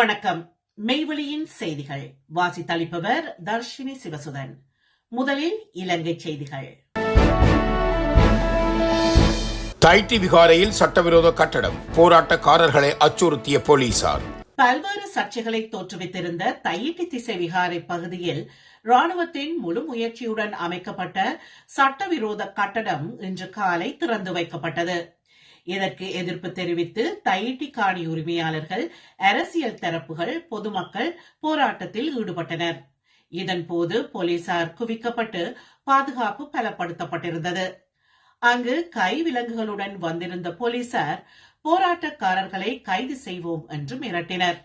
வணக்கம். மெய்வெளியின் செய்திகள். வாசித்தளிப்பவர் தர்ஷினி சிவசுதன். முதலில் இலங்கை செய்திகள். தைட்டி விகாரையில் சட்டவிரோத கட்டடம். போராட்டக்காரர்களை அச்சுறுத்திய போலீசார். பல்வேறு சர்ச்சைகளை தோற்றுவித்திருந்த தையிட்டி திசை விகாரை பகுதியில் ராணுவத்தின் முழு முயற்சியுடன் அமைக்கப்பட்ட சட்டவிரோத கட்டடம் இன்று காலை திறந்து வைக்கப்பட்டது. இதற்கு எதிர்ப்பு தெரிவித்து தையிட்டி காணி உரிமையாளர்கள் அரசியல் தரப்புகள் பொதுமக்கள் போராட்டத்தில் ஈடுபட்டனர். இதன்போது போலீசார் குவிக்கப்பட்டு பாதுகாப்பு பலப்படுத்தப்பட்டிருந்தது. அங்கு கைவிலங்குகளுடன் வந்திருந்த போலீசார் போராட்டக்காரர்களை கைது செய்வோம் என்று மிரட்டினர்.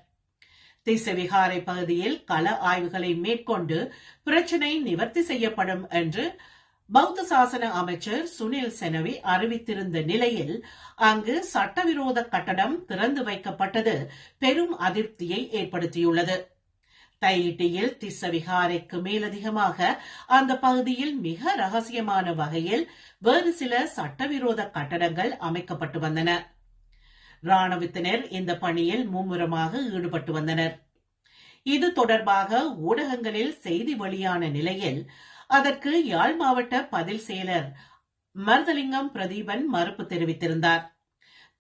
திசவிகாரை பகுதியில் கள ஆய்வுகளை மேற்கொண்டு பிரச்சினை நிவர்த்தி செய்யப்படும் என்று பௌத்த சாசன அமைச்சர் சுனில் செனவி அறிவித்திருந்த நிலையில் அங்கு சட்டவிரோத கட்டடம் திறந்து வைக்கப்பட்டது பெரும் அதிருப்தியை ஏற்படுத்தியுள்ளது. தையிட்டியில் திஸ்ஸவிகாரைக்கு மேலதிகமாக அந்த பகுதியில் மிக ரகசியமான வகையில் வேறு சில சட்டவிரோத கட்டடங்கள் அமைக்கப்பட்டு வந்தன. ராணுவத்தினர் இந்த பணியில் மும்முரமாக ஈடுபட்டு வந்தனர். இது தொடர்பாக ஊடகங்களில் செய்தி வெளியான நிலையில் அதற்கு யாழ் மாவட்ட பதில் செயலர் மருதலிங்கம் பிரதீபன் மறுப்பு தெரிவித்திருந்தார்.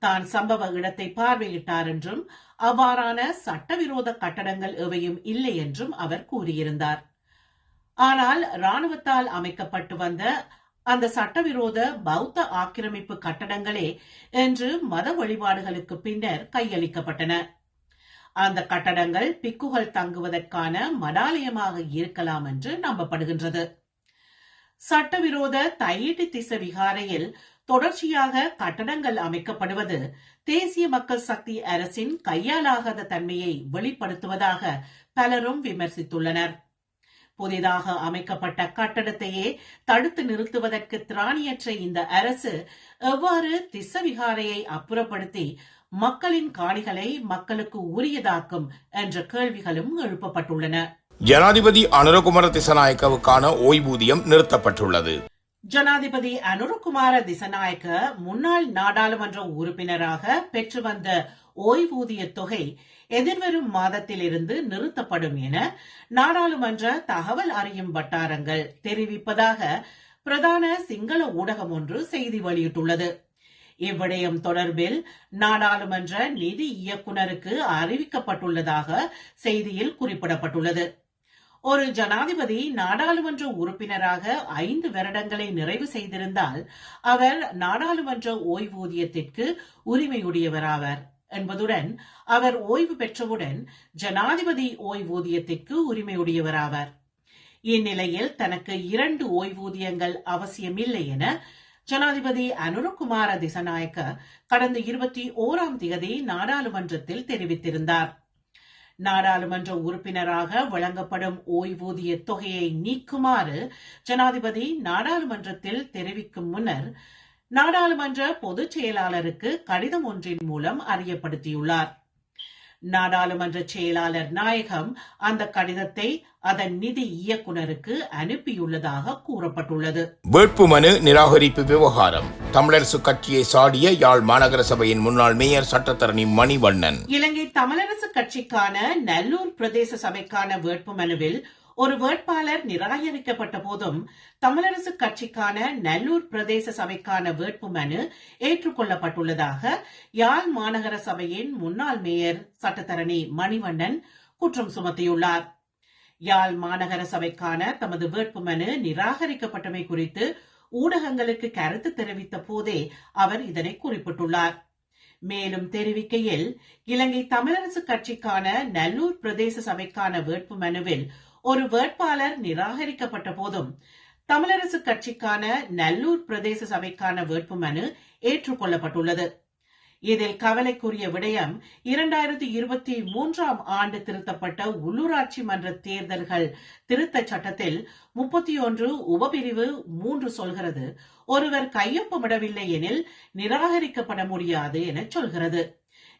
தான் சம்பவ இடத்தை பார்வையிட்டார் என்றும் அவ்வாறான சட்டவிரோத கட்டடங்கள் எவையும் இல்லை என்றும் அவர் கூறியிருந்தார். ஆனால் ராணுவத்தால் அமைக்கப்பட்டு வந்த அந்த சட்டவிரோத பௌத்த ஆக்கிரமிப்பு கட்டடங்களே இன்று மத வழிபாடுகளுக்கு பின்னர் கையளிக்கப்பட்டன. அந்த கட்டடங்கள் பிக்குகள் தங்குவதற்கான மடாலயமாக இருக்கலாம் என்று நம்பப்படுகின்றது. சட்டவிரோத தையீட்டு திச விகாரையில் தொடர்ச்சியாக கட்டடங்கள் அமைக்கப்படுவது தேசிய மக்கள் சக்தி அரசின் கையாலாகாத தன்மையை வெளிப்படுத்துவதாக பலரும் விமர்சித்துள்ளனர். புதிதாக அமைக்கப்பட்ட கட்டடத்தையே தடுத்து நிறுத்துவதற்கு திராணியற்ற இந்த அரசு எவ்வாறு திசவிகாரையை அப்புறப்படுத்தி மக்களின் காணிகளை மக்களுக்கு உரியதாக்கும் என்ற கேள்விகளும் எழுப்பப்பட்டுள்ளன. ஜனாதிபதி அனுரகுமார திசநாயக்கவுக்கான ஓய்வூதியம் நிறுத்தப்பட்டுள்ளது. ஜனாதிபதி அனுரகுமார திசநாயக்க முன்னாள் நாடாளுமன்ற உறுப்பினராக பெற்று வந்த ஓய்வூதிய தொகை எதிர்வரும் மாதத்திலிருந்து நிறுத்தப்படும் என நாடாளுமன்ற தகவல் அறியும் வட்டாரங்கள் தெரிவிப்பதாக பிரதான சிங்கள ஊடகம் ஒன்று செய்தி வெளியிட்டுள்ளது. இவ்விடயம் தொடர்பில் நாடாளுமன்ற நிதி இயக்குநருக்கு அறிவிக்கப்பட்டுள்ளதாக செய்தியில் குறிப்பிடப்பட்டுள்ளது. ஒரு ஜனாதிபதி நாடாளுமன்ற உறுப்பினராக ஐந்து வருடங்களை நிறைவு செய்திருந்தால் அவர் நாடாளுமன்ற ஓய்வூதியத்திற்கு உரிமையுடையவராவார் என்பதுடன் அவர் ஓய்வு பெற்றவுடன் ஜனாதிபதி ஓய்வூதியத்திற்கு உரிமையுடையவராவார். இந்நிலையில் தனக்கு இரண்டு ஓய்வூதியங்கள் அவசியமில்லை என ஜனாதிபதி அனுரகுமார திசநாயக்க கடந்த இருபத்தி ஓராம் தேதி நாடாளுமன்றத்தில் தெரிவித்திருந்தார். நாடாளுமன்ற உறுப்பினராக வழங்கப்படும் ஓய்வூதிய தொகையை நீக்குமாறு ஜனாதிபதி நாடாளுமன்றத்தில் தெரிவிக்கும் முன்னர் நாடாளுமன்ற பொதுச் செயலாளருக்கு கடிதம் ஒன்றின் மூலம் அறியப்படுத்தியுள்ளார். நாடாளுமன்ற செயலாளர் நாயகம் அந்த கடிதத்தை அதன் நிதி இயக்குநருக்கு அனுப்பியுள்ளதாக கூறப்பட்டுள்ளது. வேட்புமனு நிராகரிப்பு விவகாரம். தமிழரசு கட்சியை சாடிய யாழ் மாநகர சபையின் முன்னாள் மேயர் சட்டத்தரணி மணிவண்ணன். இலங்கை தமிழரசு கட்சிக்கான நல்லூர் பிரதேச சபைக்கான வேட்புமனுவில் ஒரு வேட்பாளர் நிராகரிக்கப்பட்ட போதும் தமிழரசு கட்சிக்கான நல்லூர் பிரதேச சபைக்கான வேட்புமனு ஏற்றுக்கொள்ளப்பட்டுள்ளதாக யாழ் மாநகர சபையின் முன்னாள் மேயர் சட்டத்தரணி மணிவண்ணன் குற்றம் சுமத்தியுள்ளார். யாழ் மாநகர சபைக்கான தமது வேட்புமனு நிராகரிக்கப்பட்டமை குறித்து ஊடகங்களுக்கு கருத்து தெரிவித்த போதே அவர் இதனை குறிப்பிட்டுள்ளார். மேலும் தெரிவிக்கையில் இலங்கை தமிழரசு கட்சிக்கான நல்லூர் பிரதேச சபைக்கான வேட்பு மனுவில் ஒரு வேட்பாளர் நிராகரிக்கப்பட்ட போதும் தமிழரசு கட்சிக்கான நல்லூர் பிரதேச சபைக்கான வேட்புமனு ஏற்றுக்கொள்ளப்பட்டுள்ளது. இதில் கவலைக்குரிய விடயம் இரண்டாயிரத்தி இருபத்தி மூன்றாம் ஆண்டு திருத்தப்பட்ட உள்ளூராட்சி மன்ற தேர்தல்கள் திருத்த சட்டத்தில் முப்பத்தி ஒன்று உபபிரிவு மூன்று சொல்கிறது. ஒருவர் கையொப்பமிடவில்லை எனில் நிராகரிக்கப்பட முடியாது என சொல்கிறது.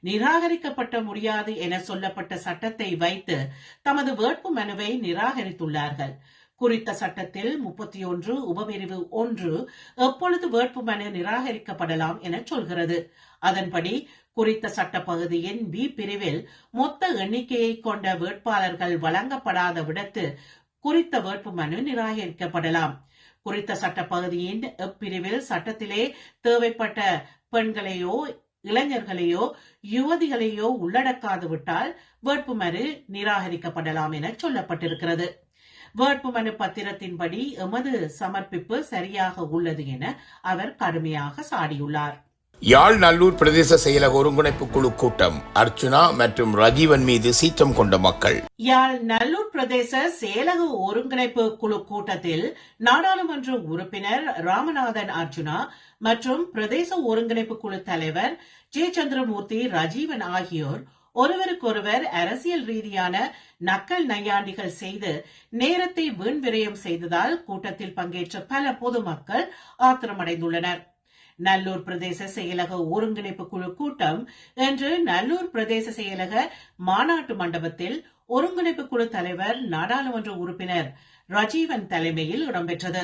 நிராகரிக்கப்பட்ட முடியாது என சொல்லப்பட்ட சட்டத்தை வைத்து தமது வேட்பு மனுவை நிராகரித்துள்ளார்கள். குறித்த சட்டத்தில் முப்பத்தி ஒன்று உபபிரிவு ஒன்று எப்பொழுது வேட்புமனு நிராகரிக்கப்படலாம் என சொல்கிறது. அதன்படி குறித்த சட்டப்பகுதியின் பி பிரிவில் மொத்த எண்ணிக்கையை கொண்ட வேட்பாளர்கள் வழங்கப்படாத விடத்து குறித்த வேட்புமனு நிராகரிக்கப்படலாம். குறித்த சட்டப்பகுதியின் எப்பிரிவில் சட்டத்திலே தேவைப்பட்ட பெண்களையோ இளைஞர்களையோ யுவதிகளையோ உள்ளடக்காது விட்டால் வேட்புமனு நிராகரிக்கப்படலாம் என சொல்லப்பட்டிருக்கிறது. வேட்புமனு பத்திரத்தின்படி எமது சமர்ப்பிப்பு சரியாக உள்ளது என அவர் கடுமையாக சாடியுள்ளார். யாழ் நல்லூர் பிரதேச செயலக ஒருங்கிணைப்பு குழு கூட்டம் அர்ச்சுனா மற்றும் ரஜீவன் மீது சீற்றம் கொண்ட மக்கள். யாழ் நல்லூர் பிரதேச செயலக ஒருங்கிணைப்பு குழு கூட்டத்தில் நாடாளுமன்ற உறுப்பினர் ராமநாதன் அர்ஜுனா மற்றும் பிரதேச ஒருங்கிணைப்பு குழு தலைவர் ஜே சந்திரமூர்த்தி ரஜீவன் ஆகியோர் ஒருவருக்கொருவர் அரசியல் ரீதியான நக்கல் நையாண்டிகள் செய்து நேரத்தை வீண் விரயம் செய்ததால் கூட்டத்தில் பங்கேற்ற பல பொதுமக்கள் ஆத்திரமடைந்துள்ளனர். நல்லூர் பிரதேச செயலக ஒருங்கிணைப்பு குழு கூட்டம் இன்று நல்லூர் பிரதேச செயலக மாநாட்டு மண்டபத்தில் ஒருங்கிணைப்பு குழு தலைவர் நாடாளுமன்ற உறுப்பினர் ரஜீவன் தலைமையில் இடம்பெற்றது.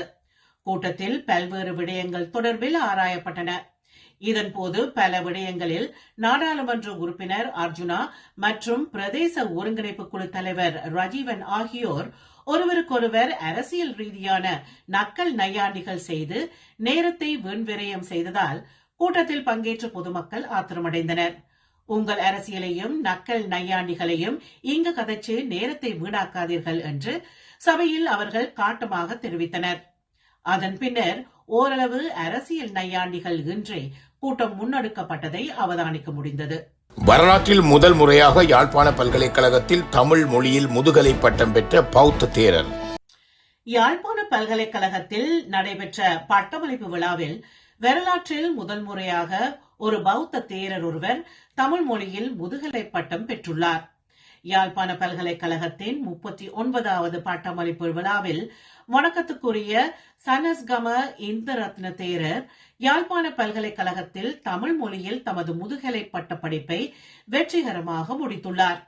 கூட்டத்தில் பல்வேறு விடயங்கள் தொடர்பில் ஆராயப்பட்டன. இதன்போது பல விடயங்களில் நாடாளுமன்ற உறுப்பினர் அர்ஜுனா மற்றும் பிரதேச ஒருங்கிணைப்பு குழு தலைவர் ரஜீவன் ஆகியோர் ஒருவருக்கொருவர் அரசியல் ரீதியான நக்கல் நையாண்டிகள் செய்து நேரத்தை வீண்விரயம் செய்ததால் கூட்டத்தில் பங்கேற்ற பொதுமக்கள் ஆத்திரமடைந்தனர். உங்கள் அரசியலையும் நக்கல் நையாண்டிகளையும் இங்கு கதைச்சு நேரத்தை வீணாக்காதீர்கள் என்று சபையில் அவர்கள் காட்டமாக தெரிவித்தனர். அதன் பின்னர் ஓரளவு அரசியல் நையாண்டிகள் இன்றி கூட்டம் முன்னெடுக்கப்பட்டதை அவதானிக்க முடிந்தது. வரலாற்றில் முதல் முறையாக யாழ்ப்பாண பல்கலைக்கழகத்தில் தமிழ் மொழியில் முதுகலை பட்டம் பெற்ற பௌத்த தேரர். யாழ்ப்பாண பல்கலைக்கழகத்தில் நடைபெற்ற பட்டமளிப்பு விழாவில் வரலாற்றில் முதல் முறையாக ஒரு பௌத்த தேரர் ஒருவர் தமிழ் மொழியில் முதுகலை பட்டம் பெற்றுள்ளார். யாழ்ப்பாண பல்கலைக்கழகத்தின் முப்பத்தி ஒன்பதாவது பட்டமளிப்பு விழாவில் வணக்கத்துக்குரிய சனஸ்கம இந்தரத்ன தேரர் யாழ்ப்பாண பல்கலைக்கழகத்தில் தமிழ் மொழியில் தமது முதுகலை பட்ட படிப்பை வெற்றிகரமாக முடித்துள்ளார்.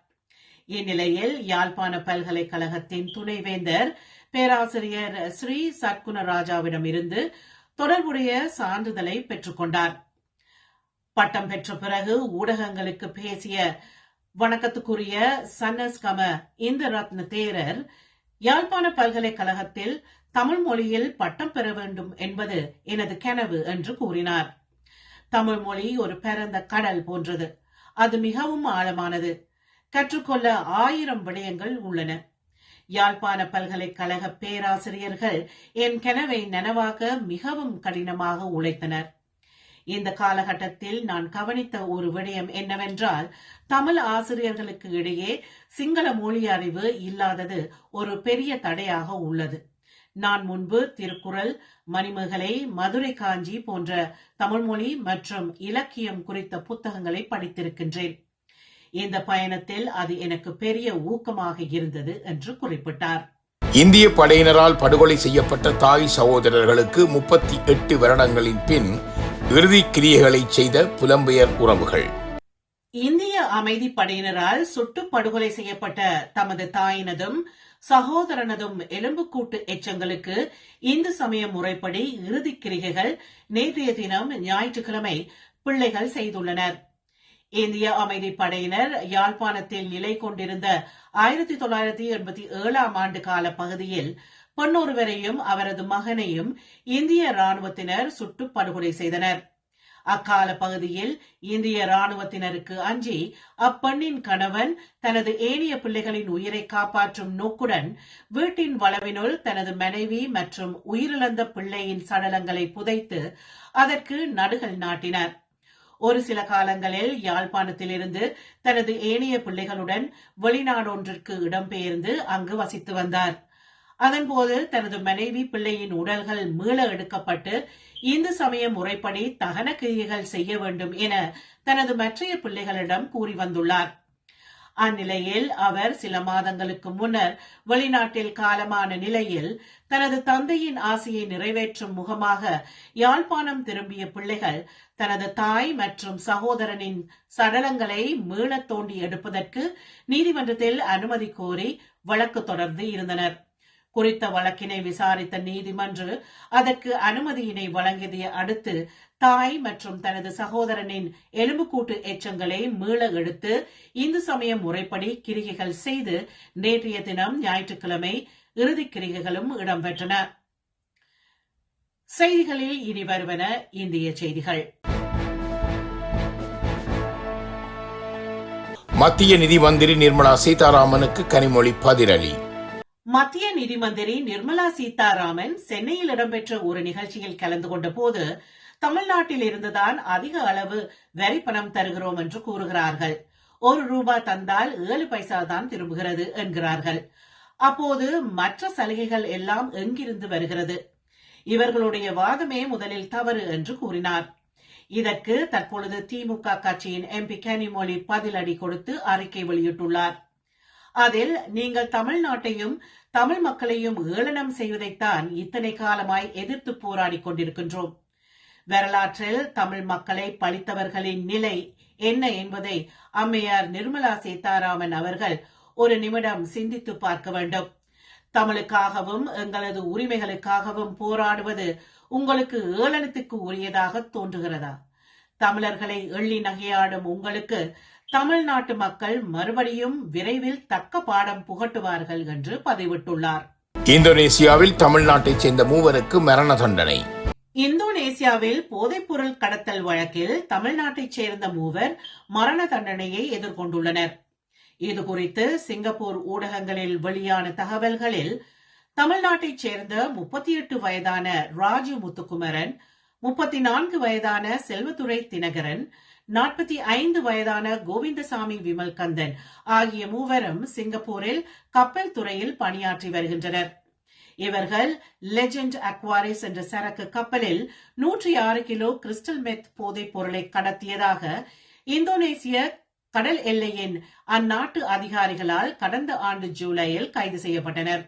இந்நிலையில் யாழ்ப்பாண பல்கலைக்கழகத்தின் துணைவேந்தர் பேராசிரியர் ஸ்ரீ சத்குணராஜாவிடம் இருந்து தொடர்புடைய சான்றிதழை பெற்றுக்கொண்டார். பட்டம் பெற்ற பிறகு ஊடகங்களுக்கு பேசிய வணக்கத்துக்குரிய சன்னஸ்கம இந்த ரத்ன தேரர் யாழ்ப்பாண பல்கலைக்கழகத்தில் தமிழ் மொழியில் பட்டம் பெற வேண்டும் என்பது எனது கனவு என்று கூறினார். தமிழ் மொழி ஒரு பரந்த கடல் போன்றது. அது மிகவும் ஆழமானது. கற்றுக்கொள்ள ஆயிரம் விடயங்கள் உள்ளன. யாழ்ப்பாண பல்கலைக்கழக பேராசிரியர்கள் என் கனவை நனவாக மிகவும் கடினமாக உழைத்தனர். இந்த காலகட்டத்தில் நான் கவனித்த ஒரு விடயம் என்னவென்றால் தமிழ் ஆசிரியர்களுக்கு இடையே சிங்கள மொழி அறிவு இல்லாதது ஒரு பெரிய தடையாக உள்ளது. நான் முன்பு திருக்குறள் மணிமேகலை மதுரை காஞ்சி போன்ற தமிழ்மொழி மற்றும் இலக்கியம் குறித்த புத்தகங்களை படித்திருக்கின்றேன். இந்த பயணத்தில் அது எனக்கு பெரிய ஊக்கமாக இருந்தது என்று குறிப்பிட்டார். இந்திய படையினரால் படுகொலை செய்யப்பட்ட தாய் சகோதரர்களுக்கு முப்பத்தி எட்டு வருடங்களின் பின் இறுதி கிரியைகளை செய்த புலம்பெயர் உறவுகள். இந்திய அமைதி படையினரால் சுட்டு படுகொலை செய்யப்பட்ட தமது தாயினதும் சகோதரனதும் எலும்புக்கூட்டு எச்சங்களுக்கு இந்து சமய முறைப்படி இறுதிக் கிரிகைகள் நேற்றைய தினம் ஞாயிற்றுக்கிழமை பிள்ளைகள் செய்துள்ளனர். இந்திய அமைதி படையினர் யாழ்ப்பாணத்தில் நிலை கொண்டிருந்த ஆயிரத்தி தொள்ளாயிரத்தி எண்பத்தி ஏழாம் ஆண்டு கால பகுதியில் பெண்ணொருவரையும் அவரது மகனையும் இந்திய ராணுவத்தினர் சுட்டு படுகொலை செய்தனர். அக்கால பகுதியில் இந்திய ராணுவத்தினருக்கு அஞ்சி அப்பெண்ணின் கணவன் தனது ஏனைய பிள்ளைகளின் உயிரை காப்பாற்றும் நோக்குடன் வீட்டின் வளவினுள் தனது மனைவி மற்றும் உயிரிழந்த பிள்ளையின் சடலங்களை புதைத்து அதற்கு நடுகள் நாட்டினார். ஒரு சில காலங்களில் யாழ்ப்பாணத்திலிருந்து தனது ஏனைய பிள்ளைகளுடன் வெளிநாடொன்றிற்கு இடம்பெயர்ந்து அங்கு வசித்து வந்தார். அதன்போது தனது மனைவி பிள்ளையின் உடல்கள் மீள எடுக்கப்பட்டு இந்து சமய முறைப்படி தகன கிரியைகள் செய்ய வேண்டும் என தனது மற்றைய பிள்ளைகளிடம் கூறி வந்துள்ளார். அந்நிலையில் அவர் சில மாதங்களுக்கு முன்னர் வெளிநாட்டில் காலமான நிலையில் தனது தந்தையின் ஆசையை நிறைவேற்றும் முகமாக யாழ்ப்பாணம் திரும்பிய பிள்ளைகள் தனது தாய் மற்றும் சகோதரனின் சடலங்களை மீள தோண்டி எடுப்பதற்கு நீதிமன்றத்தில் அனுமதி கோரி வழக்கு தொடர்ந்து இருந்தனர். குறித்த வழக்கினை விசாரித்த நீதிமன்று அதற்கு அனுமதியினை வழங்கியதை அடுத்து தாய் மற்றும் தனது சகோதரனின் எலும்புக்கூட்டு எச்சங்களை மீள எடுத்து இந்து சமய முறைப்படி கிரிகைகள் செய்து நேற்றைய தினம் ஞாயிற்றுக்கிழமை இறுதிக் கிரிகைகளும் இடம்பெற்றன. செய்திகளில் இனி வருவன இந்திய செய்திகள். மத்திய நிதி மந்திரி நிர்மலா சீதாராமனுக்கு கனிமொழி பதிலளி மத்திய நிதி மந்திரி நிர்மலா சீதாராமன் சென்னையில் இடம்பெற்ற ஒரு நிகழ்ச்சியில் கலந்து கொண்ட போது தமிழ்நாட்டில் இருந்துதான் அதிக அளவு வரி பணம் தருகிறோம் என்று கூறுகிறார்கள். ஒரு ரூபாய் தந்தால் ஏழு பைசா தான் திரும்புகிறது என்கிறார்கள். அப்போது மற்ற சலுகைகள் எல்லாம் எங்கிருந்து வருகிறது? இவர்களுடைய வாதமே முதலில் தவறு என்று கூறினார். இதற்கு தற்பொழுது திமுக கட்சியின் எம்பி கனிமொழி பதிலடி கொடுத்து அறிக்கை வெளியிட்டுள்ளார். அதில் நீங்கள் தமிழ்நாட்டையும் தமிழ் மக்களையும் ஏளனம் செய்வதைத்தான் இத்தனை காலமாய் எதிர்த்து போராடிக் கொண்டிருக்கின்றோம். வரலாற்றில் தமிழ் மக்களை பழித்தவர்களின் நிலை என்ன என்பதை அம்மையார் நிர்மலா சீதாராமன் அவர்கள் ஒரு நிமிடம் சிந்தித்து பார்க்க வேண்டும். தமிழுக்காகவும் எங்களது உரிமைகளுக்காகவும் போராடுவது உங்களுக்கு ஏளனத்துக்கு உரியதாக தோன்றுகிறதா? தமிழர்களை எள்ளி நகையாடும் உங்களுக்கு தமிழ்நாட்டு மக்கள் மறுபடியும் விரைவில் தக்க பாடம் புகட்டுவார்கள் என்று பதிவிட்டுள்ளார். இந்தோனேசியாவில் தமிழ்நாட்டைச் சேர்ந்த மூவருக்கு மரண தண்டனை. இந்தோனேசியாவில் போதைப்பொருள் கடத்தல் வழக்கில் தமிழ்நாட்டைச் சேர்ந்த மூவர் மரண தண்டனையை எதிர்கொண்டுள்ளனர். இதுகுறித்து சிங்கப்பூர் ஊடகங்களில் வெளியான தகவல்களில் தமிழ்நாட்டைச் சேர்ந்த முப்பத்தி எட்டு வயதான ராஜு முத்துக்குமரன் முப்பத்தி நான்கு வயதான செல்வத்துறை தினகரன் நாற்பத்தி ஐந்து வயதான கோவிந்தசாமி விமல்கந்தன் ஆகிய மூவரும் சிங்கப்பூரில் கப்பல் துறையில் பணியாற்றி வருகின்றனர். இவர்கள் லெஜெண்ட் அக்வாரிஸ் என்ற சரக்கு கப்பலில் நூற்றி ஆறு கிலோ கிறிஸ்டல் மெத் போதைப் பொருளை கடத்தியதாக இந்தோனேசிய கடல் எல்லையின் அந்நாட்டு அதிகாரிகளால் கடந்த ஆண்டு ஜூலையில் கைது செய்யப்பட்டனர்.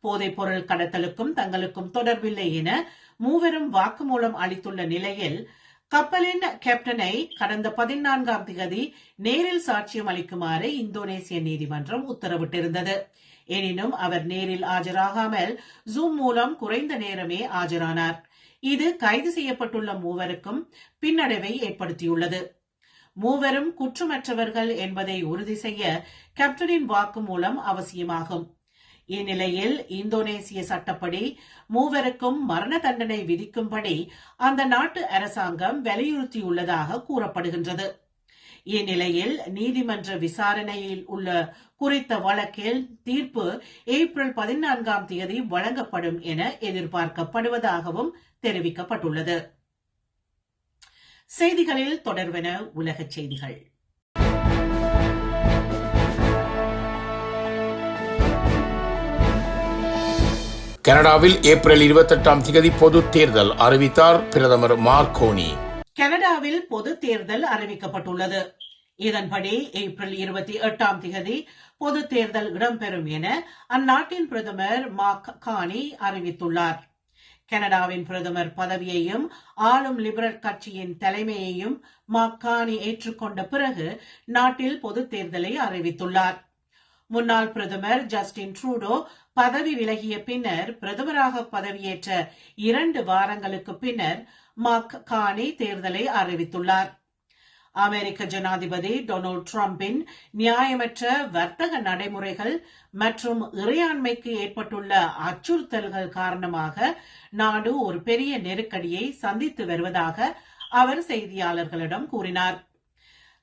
போதைப் பொருள் கடத்தலுக்கும் தங்களுக்கும் தொடர்பில்லை என மூவரும் வாக்குமூலம் அளித்துள்ள நிலையில் கப்பலின் கேப்டனை கடந்த பதினான்காம் திகதி நேரில் சாட்சியம் அளிக்குமாறு இந்தோனேசிய நீதிமன்றம் உத்தரவிட்டிருந்தது. எனினும் அவர் நேரில் ஆஜராகாமல் ஜூம் மூலம் குறைந்த நேரமே ஆஜரானார். இது கைது செய்யப்பட்டுள்ள மூவருக்கும் பின்னடைவை ஏற்படுத்தியுள்ளது. மூவரும் குற்றமற்றவர்கள் என்பதை உறுதி செய்ய கேப்டனின் வாக்குமூலம் அவசியமாகும். இந்நிலையில் இந்தோனேசிய சட்டப்படி மூவருக்கும் மரண தண்டனை விதிக்கும்படி அந்த நாட்டு அரசாங்கம் வலியுறுத்தியுள்ளதாக கூறப்படுகின்றது. இந்நிலையில் நீதிமன்ற விசாரணையில் உள்ள குறித்த வழக்கில் தீர்ப்பு ஏப்ரல் பதினான்காம் தேதி வழங்கப்படும் என எதிர்பார்க்கப்படுவதாகவும் தெரிவிக்கப்பட்டுள்ளது. செய்திகளில் தொடர்வென உலகச் செய்திகள். கனடாவில் ஏப்ரல் இருபத்தெட்டாம் திகதி பொது தேர்தல் அறிவித்தார் பிரதமர் மார்கோனி கனடாவில் பொது தேர்தல் அறிவிக்கப்பட்டுள்ளது. இதன்படி ஏப்ரல் இருபத்தி எட்டாம் தேதி பொது தேர்தல் இடம்பெறும் என அந்நாட்டின் பிரதமர் மார்க் கானி அறிவித்துள்ளார். கனடாவின் பிரதமர் பதவியையும் ஆளும் லிபரல் கட்சியின் தலைமையையும் மாக்கானி ஏற்றுக்கொண்ட பிறகு நாட்டில் பொது தேர்தலை அறிவித்துள்ளார். முன்னாள் பிரதமர் ஜஸ்டின் ட்ரூடோ பதவி விலகிய பின்னர் பிரதமராக பதவியேற்ற இரண்டு வாரங்களுக்கு பின்னர் மாக் கானி தேர்தலை அறிவித்துள்ளார். அமெரிக்க ஜனாதிபதி டொனால்டு டிரம்பின் நியாயமற்ற வர்த்தக நடைமுறைகள் மற்றும் இறையாண்மைக்கு ஏற்பட்டுள்ள அச்சுறுத்தல்கள் காரணமாக நாடு ஒரு பெரிய நெருக்கடியை சந்தித்து வருவதாக அவர் செய்தியாளர்களிடம் கூறினார்.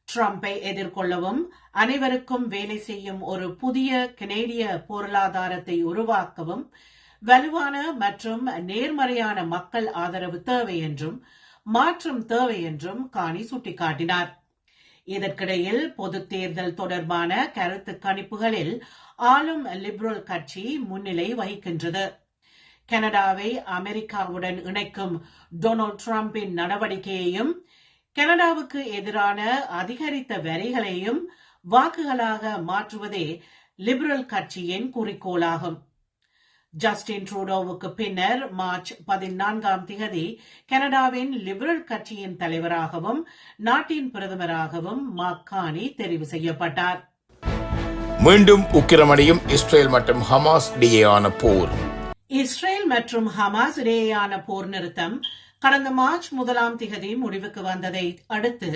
ட்ரம்பை எதிர்கொள்ளவும் அனைவருக்கும் வேலை செய்யும் ஒரு புதிய கனேடிய பொருளாதாரத்தை உருவாக்கவும் வலுவான மற்றும் நேர்மறையான மக்கள் ஆதரவு தேவை என்றும் மாற்றம் தேவை என்றும் காணி சுட்டிக்காட்டினார். இதற்கிடையில் பொது தேர்தல் தொடர்பான கருத்து கணிப்புகளில் ஆளும் லிபரல் கட்சி முன்னிலை வகிக்கின்றது. கனடாவை அமெரிக்காவுடன் இணைக்கும் டொனால்டு டிரம்பின் நடவடிக்கையையும் கனடாவுக்கு எதிரான அதிகரித்த வரிகளையும் வாக்குகளாக மாற்றுவதே லிபரல் கட்சியின் குறிக்கோளாகும். ஜஸ்டின் ட்ரூடோவுக்கு பின்னர் மார்ச் பதினான்காம் தேதி கனடாவின் லிபரல் கட்சியின் தலைவராகவும் நாட்டின் பிரதமராகவும் மாக்கானி தெரிவு செய்யப்பட்டார். மீண்டும் உக்கிரமடையும் இஸ்ரேல் மற்றும் ஹமாஸ் இடையேயான போர். இஸ்ரேல் மற்றும் ஹமாஸ் இடையேயான போர் நிறுத்தம் கடந்த மார்ச் முதலாம் திகதி முடிவுக்கு வந்ததை அடுத்து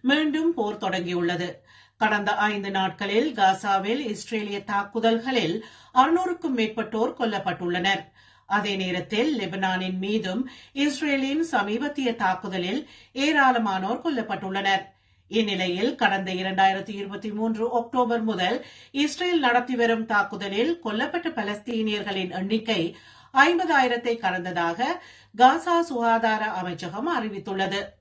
மீண்டும் போர் தொடங்கியுள்ளது. கடந்த ஐந்து நாட்களில் காசாவில் இஸ்ரேலிய தாக்குதல்களில் அறுநூறுக்கும் மேற்பட்டோர் கொல்லப்பட்டுள்ளனர். அதே நேரத்தில் லெபனானின் மீதும் இஸ்ரேலின் சமீபத்திய தாக்குதலில் ஏராளமானோர் கொல்லப்பட்டுள்ளனர். இந்நிலையில் கடந்த இரண்டாயிரத்தி இருபத்தி மூன்று அக்டோபர் முதல் இஸ்ரேல் நடத்தி வரும் தாக்குதலில் கொல்லப்பட்ட பலஸ்தீனியர்களின் எண்ணிக்கை ஐம்பதாயிரத்தை கடந்ததாக காசா சுகாதார அமைச்சகம் அறிவித்துள்ளது.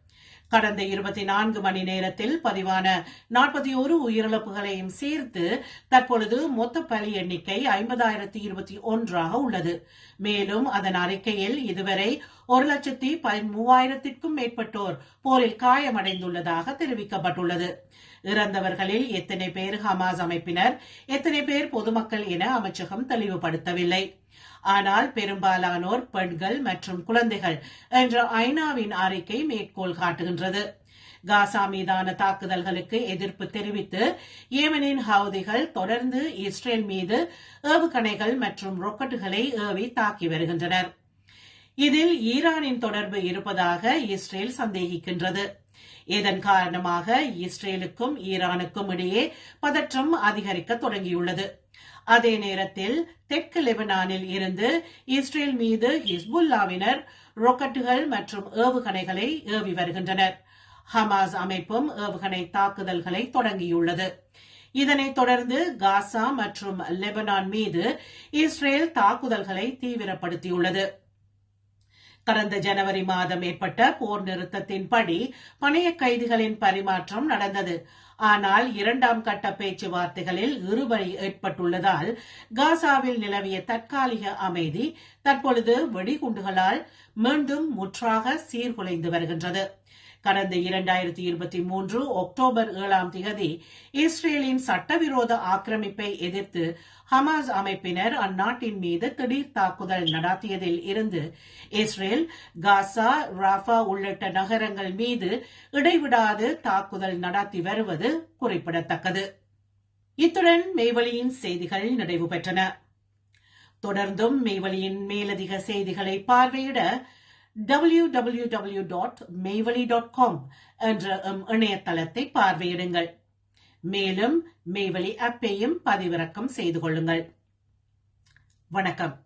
கடந்த இருபத்தி நான்கு மணி நேரத்தில் பதிவான நாற்பத்தி ஒரு உயிரிழப்புகளையும் சேர்த்து தற்பொழுது மொத்த பலி எண்ணிக்கை ஐம்பதாயிரத்தி இருபத்தி ஒன்றாக உள்ளது. மேலும் அதன் அறிக்கையில் இதுவரை ஒரு லட்சத்தி மூவாயிரத்திற்கும் மேற்பட்டோர் போரில் காயமடைந்துள்ளதாக தெரிவிக்கப்பட்டுள்ளது. இறந்தவர்களில் எத்தனை பேர் ஹமாஸ் அமைப்பினர் எத்தனை பேர் பொதுமக்கள் என அமைச்சகம் தெளிவுபடுத்தவில்லை. ஆனால் பெரும்பாலானோர் பெண்கள் மற்றும் குழந்தைகள் என்ற ஐநாவின் அறிக்கை மேற்கோள் காட்டுகின்றது. காசா மீதான தாக்குதல்களுக்கு எதிர்ப்பு தெரிவித்து ஏமனின் ஹவுதிகள் தொடர்ந்து இஸ்ரேல் மீது ஏவுகணைகள் மற்றும் ராக்கெட்டுகளை ஏவி தாக்கி வருகின்றனர். இதில் ஈரானின் தொடர்பு இருப்பதாக இஸ்ரேல் சந்தேகிக்கின்றது. இதன் காரணமாக இஸ்ரேலுக்கும் ஈரானுக்கும் இடையே பதற்றம் அதிகரிக்க தொடங்கியுள்ளது. அதே நேரத்தில் தெற்கு லெபனானில் இருந்து இஸ்ரேல் மீது ஹிஸ்புல்லாவினர் ராக்கெட்டுகள் மற்றும் ஏவுகணைகளை ஏவி வருகின்றனர். ஹமாஸ் அமைப்பும் ஏவுகணை தாக்குதல்களை தொடங்கியுள்ளது. இதனைத் தொடர்ந்து காசா மற்றும் லெபனான் மீது இஸ்ரேல் தாக்குதல்களை தீவிரப்படுத்தியுள்ளது. கடந்த ஜனவரி மாதம் ஏற்பட்ட போர் நிறுத்தத்தின்படி பணைய கைதிகளின் பரிமாற்றம் நடந்தது. ஆனால் இரண்டாம் கட்ட பேச்சுவார்த்தைகளில் இருவரி ஏற்பட்டுள்ளதால் காசாவில் நிலவிய தற்காலிக அமைதி தற்பொழுது வெடிகுண்டுகளால் மீண்டும் முற்றாக சீர்குலைந்து வருகின்றது. கடந்த இரண்டாயிரத்தி இருபத்தி மூன்று அக்டோபர் ஏழாம் திகதி இஸ்ரேலின் சட்டவிரோத ஆக்கிரமிப்பை எதிர்த்து ஹமாஸ் அமைப்பினர் அந்நாட்டின் மீது திடீர் தாக்குதல் நடத்தியதில் இருந்து இஸ்ரேல் காசா ராஃபா உள்ளிட்ட நகரங்கள் மீது இடைவிடாது தாக்குதல் நடத்தி வருவது குறிப்பிடத்தக்கது. இத்துடன் மெய்வழியின் செய்திகள் நிறைவு பெற்றன. தொடர்ந்தும் மெய்வழியின் மேலதிக செய்திகளை பார்வையிட www.மெய்வழி.com என்ற எம் இணையதளத்தை பார்வையிடுங்கள். மேலும் மேவலி ஆப்பையும் பதிவிறக்கம் செய்து கொள்ளுங்கள். வணக்கம்.